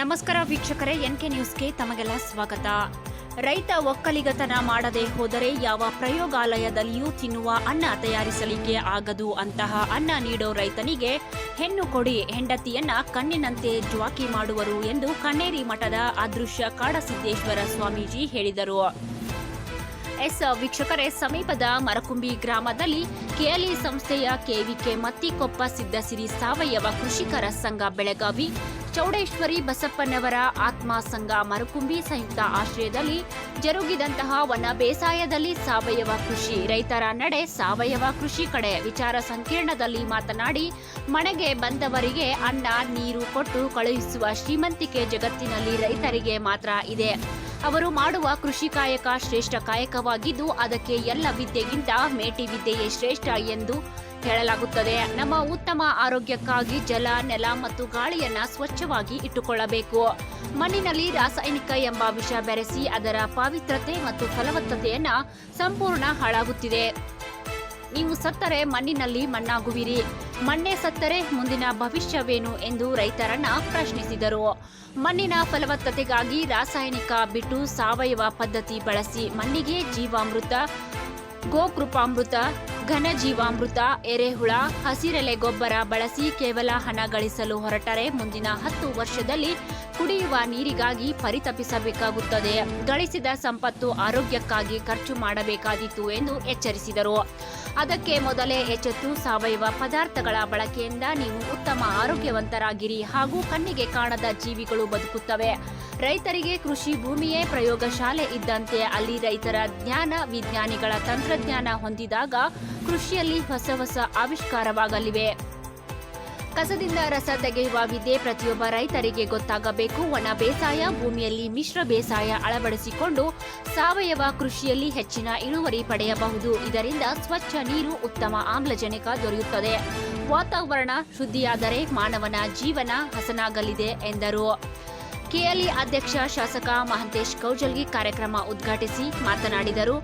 ನಮಸ್ಕಾರ ವೀಕ್ಷಕರೇ, ಎನ್ಕೆ ನ್ಯೂಸ್ಗೆ ತಮಗೆಲ್ಲ ಸ್ವಾಗತ. ರೈತ ಒಕ್ಕಲಿಗತನ ಮಾಡದೆ ಹೋದರೆ ಯಾವ ಪ್ರಯೋಗಾಲಯದಲ್ಲಿಯೂ ತಿನ್ನುವ ಅನ್ನ ತಯಾರಿಸಲಿಕ್ಕೆ ಆಗದು ಅಂತಹ ಅನ್ನ ನೀಡೋ ರೈತನಿಗೆ ಹೆಣ್ಣು ಕೊಡಿ, ಹೆಂಡತಿಯನ್ನ ಕಣ್ಣಿನಂತೆ ಜ್ವಾಕಿ ಮಾಡುವರು ಎಂದು ಕಣ್ಣೇರಿ ಮಠದ ಅದೃಶ್ಯ ಕಾಡಸಿದ್ದೇಶ್ವರ ಸ್ವಾಮೀಜಿ ಹೇಳಿದರು. ಎಸ್, ವೀಕ್ಷಕರೇ, ಸಮೀಪದ ಮರಕುಂಬಿ ಗ್ರಾಮದಲ್ಲಿ ಕೆಎಲ್ಇ ಸಂಸ್ಥೆಯ ಕೆವಿಕೆ ಮತ್ತಿಕೊಪ್ಪ ಸಿದ್ದಸಿರಿ ಸಾವಯವ ಕೃಷಿಕರ ಸಂಘ ಬೆಳಗಾವಿ ಚೌಡೇಶ್ವರಿ ಬಸಪ್ಪನವರ ಆತ್ಮ ಸಂಘ ಮರುಕುಂಬಿ ಸಂಯುಕ್ತ ಆಶ್ರಯದಲ್ಲಿ ಜರುಗಿದಂತಹ ವನ ಬೇಸಾಯದಲ್ಲಿ ಸಾವಯವ ಕೃಷಿ. ರೈತರ ನಡೆ ಸಾವಯವ ಕೃಷಿ ಕಡೆ ವಿಚಾರ ಸಂಕಿರಣದಲ್ಲಿ ಮಾತನಾಡಿ, ಮನೆಗೆ ಬಂದವರಿಗೆ ಅನ್ನ, ನೀರು, ಕೊಟ್ಟು ಕಳುಹಿಸುವ ಶ್ರೀಮಂತಿಕೆ ಜಗತ್ತಿನಲ್ಲಿ ರೈತರಿಗೆ ಮಾತ್ರ ಇದೆ. ಅವರು ಮಾಡುವ ಕೃಷಿ ಕಾಯಕ ಶ್ರೇಷ್ಠ ಕಾಯಕವಾಗಿದ್ದು ಅದಕ್ಕೆ ಎಲ್ಲ ವಿದ್ಯೆಗಿಂತ ಮೇಟಿ ವಿದ್ಯೆಯೇ ಶ್ರೇಷ್ಠ ಎಂದು ಹೇಳಲಾಗುತ್ತದೆ. ನಮ್ಮ ಉತ್ತಮ ಆರೋಗ್ಯಕ್ಕಾಗಿ ಜಲ, ನೆಲ ಮತ್ತು ಗಾಳಿಯನ್ನ ಸ್ವಚ್ಛವಾಗಿ ಇಟ್ಟುಕೊಳ್ಳಬೇಕು. ಮಣ್ಣಿನಲ್ಲಿ ರಾಸಾಯನಿಕ ಎಂಬ ವಿಷ ಬೆರೆಸಿ ಅದರ ಪಾವಿತ್ರತೆ ಮತ್ತು ಫಲವತ್ತತೆಯನ್ನ ಸಂಪೂರ್ಣ ಹಾಳಾಗುತ್ತಿದೆ. ನೀವು ಸತ್ತರೆ ಮಣ್ಣಿನಲ್ಲಿ ಮಣ್ಣಾಗುವಿರಿ. ಮಣ್ಣೆ ಸತ್ತರೆ ಮುಂದಿನ ಭವಿಷ್ಯವೇನು ಎಂದು ರೈತರನ್ನ ಪ್ರಶ್ನಿಸಿದರು. ಮಣ್ಣಿನ ಫಲವತ್ತತೆಗಾಗಿ ರಾಸಾಯನಿಕ ಬಿಟ್ಟು ಸಾವಯವ ಪದ್ಧತಿ ಬಳಸಿ ಮಣ್ಣಿಗೆ ಜೀವಾಮೃತ, ಗೋಕೃಪಾಮೃತ ಘನಜೀವಾಮೃತ ಎರೆಹುಳ, ಹಸಿರೆಲೆ ಗೊಬ್ಬರ ಬಳಸಿ ಕೇವಲ ಹಣ ಗಳಿಸಲು ಹೊರಟರೆ ಮುಂದಿನ ಹತ್ತು ವರ್ಷದಲ್ಲಿ ಕುಡಿಯುವ ನೀರಿಗಾಗಿ ಪರಿತಪಿಸಬೇಕಾಗುತ್ತದೆ. ಗಳಿಸಿದ ಸಂಪತ್ತು ಆರೋಗ್ಯಕ್ಕಾಗಿ ಖರ್ಚು ಮಾಡಬೇಕಾದೀತು ಎಂದು ಎಚ್ಚರಿಸಿದರು. ಅದಕ್ಕೆ ಮೊದಲೇ ಎಚ್ಚೆತ್ತು ಸಾವಯವ ಪದಾರ್ಥಗಳ ಬಳಕೆಯಿಂದ ನೀವು ಉತ್ತಮ ಆರೋಗ್ಯವಂತರಾಗಿರಿ ಹಾಗೂ ಕಣ್ಣಿಗೆ ಕಾಣದ ಜೀವಿಗಳು ಬದುಕುತ್ತವೆ. ರೈತರಿಗೆ ಕೃಷಿ ಭೂಮಿಯೇ ಪ್ರಯೋಗಶಾಲೆ ಇದ್ದಂತೆ ಅಲ್ಲಿ ರೈತರ ಜ್ಞಾನ, ವಿಜ್ಞಾನಿಗಳ ತಂತ್ರಜ್ಞಾನ ಹೊಂದಿದಾಗ ಕೃಷಿಯಲ್ಲಿ ಹೊಸ ಹೊಸ ಆವಿಷ್ಕಾರವಾಗಲಿವೆ. ಕಸದಿಂದ ರಸ ತೆಗೆಯುವ ವಿದ್ಯೆ ಪ್ರತಿಯೊಬ್ಬ ರೈತರಿಗೆ ಗೊತ್ತಾಗಬೇಕು. ಒಣ ಬೇಸಾಯ, ಭೂಮಿಯಲ್ಲಿ ಮಿಶ್ರ ಬೇಸಾಯ ಅಳವಡಿಸಿಕೊಂಡು ಸಾವಯವ ಕೃಷಿಯಲ್ಲಿ ಹೆಚ್ಚಿನ ಇಳುವರಿ ಪಡೆಯಬಹುದು. ಇದರಿಂದ ಸ್ವಚ್ಛ ನೀರು ಉತ್ತಮ ಆಮ್ಲಜನಕ ದೊರೆಯುತ್ತದೆ. ವಾತಾವರಣ ಶುದ್ಧಿಯಾದರೆ ಮಾನವನ ಜೀವನ ಹಸನಾಗಲಿದೆ ಎಂದರು. ಕೆಎಲ್ಇ ಅಧ್ಯಕ್ಷ ಶಾಸಕ ಮಹಂತೇಶ್ ಕೌಜಲ್ಗಿ ಕಾರ್ಯಕ್ರಮ ಉದ್ಘಾಟಿಸಿ ಮಾತನಾಡಿದರು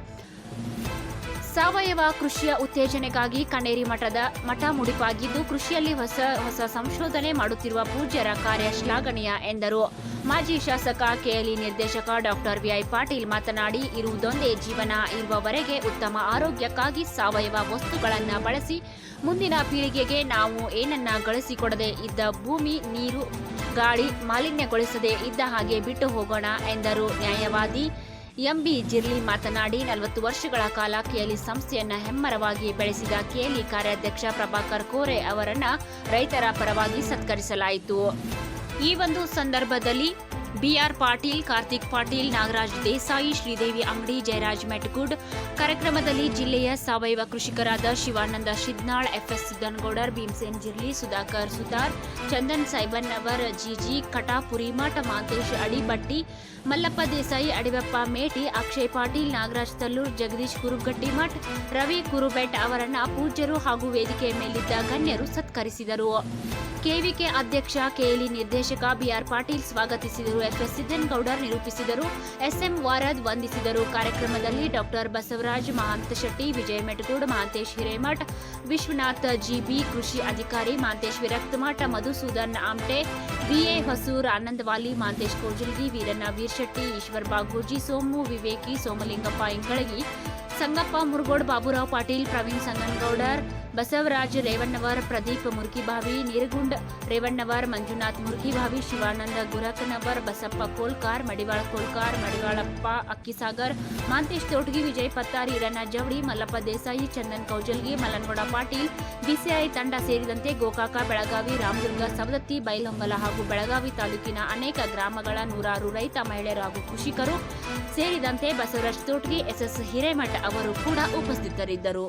ಸಾವಯವ ಕೃಷಿಯ ಉತ್ತೇಜನೆಗಾಗಿ ಕಣೇರಿ ಮಠದ ಮಠ ಮುಡಿಪಾಗಿದ್ದು, ಕೃಷಿಯಲ್ಲಿ ಹೊಸ ಹೊಸ ಸಂಶೋಧನೆ ಮಾಡುತ್ತಿರುವ ಪೂಜ್ಯರ ಕಾರ್ಯ ಶ್ಲಾಘನೀಯ ಎಂದರು. ಮಾಜಿ ಶಾಸಕ, ಕೆಎಲ್ಇ ನಿರ್ದೇಶಕ ಡಾಕ್ಟರ್ ವಿಐ ಪಾಟೀಲ್ ಮಾತನಾಡಿ, ಇರುವುದೊಂದೇ ಜೀವನ, ಇರುವವರೆಗೆ ಉತ್ತಮ ಆರೋಗ್ಯಕ್ಕಾಗಿ ಸಾವಯವ ವಸ್ತುಗಳನ್ನು ಬಳಸಿ, ಮುಂದಿನ ಪೀಳಿಗೆಗೆ ನಾವು ಏನನ್ನ ಗಳಿಸಿಕೊಡದೆ ಇದ್ದ ಭೂಮಿ, ನೀರು, ಗಾಳಿ ಮಾಲಿನ್ಯಗೊಳಿಸದೆ ಇದ್ದ ಹಾಗೆ ಬಿಟ್ಟು ಹೋಗೋಣ ಎಂದರು. ನ್ಯಾಯವಾದಿ ಎಂಬಿ ಜಿರ್ಲಿ ಮಾತನಾಡಿ ನಲವತ್ತು ವರ್ಷಗಳ ಕಾಲ ಕೇಲಿ ಸಂಸ್ಥೆಯನ್ನ ಹೆಮ್ಮರವಾಗಿ ಬೆಳೆಸಿದ ಕೇಲಿ ಕಾರ್ಯಾಧ್ಯಕ್ಷ ಪ್ರಭಾಕರ್ ಕೋರೆ ಅವರನ್ನ ರೈತರ ಪರವಾಗಿ ಸತ್ಕರಿಸಲಾಯಿತು. ಈ ಒಂದು ಸಂದರ್ಭದಲ್ಲಿ ಬಿಆರ್ ಪಾಟೀಲ್, ಕಾರ್ತಿಕ್ ಪಾಟೀಲ್, ನಾಗರಾಜ್ ದೇಸಾಯಿ, ಶ್ರೀದೇವಿ ಅಂಗಡಿ, ಜಯರಾಜ್ ಮೆಟ್ಗುಡ್. ಕಾರ್ಯಕ್ರಮದಲ್ಲಿ ಜಿಲ್ಲೆಯ ಸಾವಯವ ಕೃಷಿಕರಾದ Shivananda Shidnal, FS Siddanagoudar, Bhimsen Jirli, Sudhakar Sutar, Chandan Saibannavar G G Katapuri Math Mantesh, Adibatti, Mallappa Desai Adibappa Meti, Akshay Patil, Nagaraj Tallur, Jagadish Kurugattimath Ravi Kurubet ಅವರನ್ನ ಪೂಜ್ಯರು ಹಾಗೂ ವೇದಿಕೆಯ ಮೇಲಿದ್ದ ಗಣ್ಯರು ಸತ್ಕರಿಸಿದರು. ಕೆವಿಕೆ ಅಧ್ಯಕ್ಷ ಕೆಎಲಿ ನಿರ್ದೇಶಕ ಬಿಆರ್ ಪಾಟೀಲ್ ಸ್ವಾಗತಿಸಿದರು. ಎಫ್ಎಸ್ ಸಿದ್ದನ್ಗೌಡರ್ ನಿರೂಪಿಸಿದರು. ಎಸ್ಎಂ ವಾರದ್ ವಂದಿಸಿದರು. ಕಾರ್ಯಕ್ರಮದಲ್ಲಿ ಡಾಕ್ಟರ್ ಬಸವರಾಜ್, ಮಹಾಂತ ಶೆಟ್ಟಿ, ವಿಜಯ ಮೆಟಗೂಡ್, ಮಹಾಂತೇಶ್ ಹಿರೇಮಠ, ವಿಶ್ವನಾಥ್ ಜಿಬಿ, ಕೃಷಿ ಅಧಿಕಾರಿ, ಮಹಾಂತೇಶ್ ವಿರಕ್ತಮಠ, ಮಧುಸೂದನ್ ಆಮ್ಟೆ ಬಿಎ ಹೊಸೂರ್ ಆನಂದವಾಲಿ, ಮಹಾಂತೇಶ್ ಕೋಜಲ್ಗಿ, ವೀರಣ್ಣ ವೀರ್ಶೆಟ್ಟಿ ಈಶ್ವರ್ ಬಾಗೂಜಿ, ಸೋಮು ವಿವೇಕಿ, ಸೋಮಲಿಂಗಪ್ಪ ಇಂಗಳಗಿ, ಸಂಗಪ್ಪ ಮುರುಗೋಡ್, ಬಾಬುರಾವ್ ಪಾಟೀಲ್, ಪ್ರವೀಣ್ ಸಂಗನಗೌಡರ್ ಬಸವರಾಜ್ ರೇವಣ್ಣವರ್, ಪ್ರದೀಪ್ ಮುರುಕಿಭಾವಿ, ನೀರಗುಂಡ್ ರೇವಣ್ಣವರ್, ಮಂಜುನಾಥ್ ಮುರ್ಗಿಭಾವಿ ಶಿವಾನಂದ ಗುರಕನವರ್, ಬಸಪ್ಪ ಕೋಲ್ಕಾರ್, ಮಡಿವಾಳ ಕೋಲ್ಕಾರ್, ಮಡಿವಾಳಪ್ಪ ಅಕ್ಕಿಸಾಗರ್, ಮಾಂತೇಶ್ ತೋಟಗಿ, ವಿಜಯ್ ಪತ್ತಾರಿ ರಣ ಜವಳಿ, ಮಲ್ಲಪ್ಪ ದೇಸಾಯಿ, ಚಂದನ್ ಕೌಜಲ್ಗಿ ಮಲ್ಲನಗೌಡ ಪಾಟೀಲ್, ಬಿಸಿಐ ತಂಡ ಸೇರಿದಂತೆ ಗೋಕಾಕ, ಬೆಳಗಾವಿ, ರಾಮದುರ್ಗ, ಸವದತ್ತಿ, ಬೈಲಹೊಂಗಲ ಹಾಗೂ ಬೆಳಗಾವಿ ತಾಲೂಕಿನ ಅನೇಕ ಗ್ರಾಮಗಳ ನೂರಾರು ರೈತ ಮಹಿಳೆಯರು ಹಾಗೂ ಕೃಷಿಕರು ಸೇರಿದಂತೆ ಬಸವರಾಜ್ ತೋಟಗಿ, ಎಸ್ಎಸ್ ಹಿರೇಮಠ ಅವರು ಕೂಡ ಉಪಸ್ಥಿತರಿದ್ದರು.